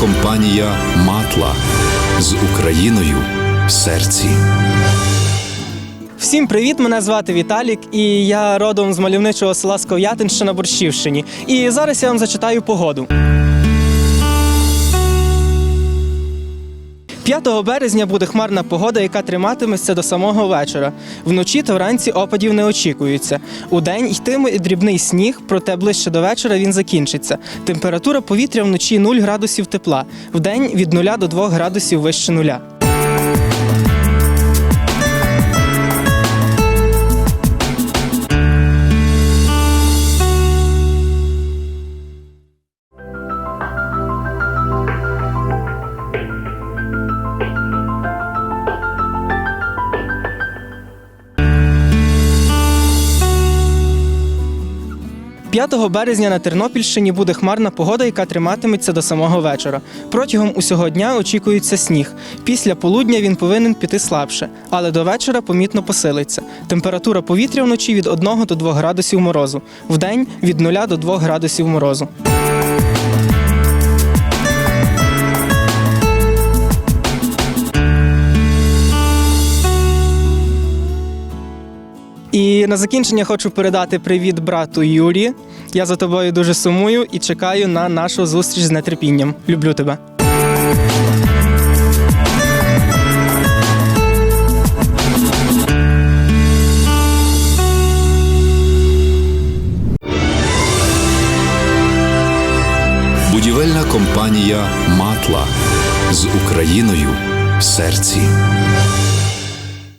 компанія Матла з Україною в серці. Всім привіт! Мене звати Віталік, і я родом з мальовничого села Сков'ятинщина на Борщівщині. І зараз я вам зачитаю погоду. 5 березня буде хмарна погода, яка триматиметься до самого вечора. Вночі та вранці опадів не очікується. Удень йтиме дрібний сніг, проте ближче до вечора він закінчиться. Температура повітря вночі 0 градусів тепла, вдень від 0 до 2 градусів вище нуля. – 5 березня на Тернопільщині буде хмарна погода, яка триматиметься до самого вечора. Протягом усього дня очікується сніг. Після полудня він повинен піти слабше, але до вечора помітно посилиться. Температура повітря вночі від 1 до 2 градусів морозу, вдень від 0 до 2 градусів морозу. І на закінчення хочу передати привіт брату Юрі. Я за тобою дуже сумую і чекаю на нашу зустріч з нетерпінням. Люблю тебе. Будівельна компанія Матла з Україною в серці.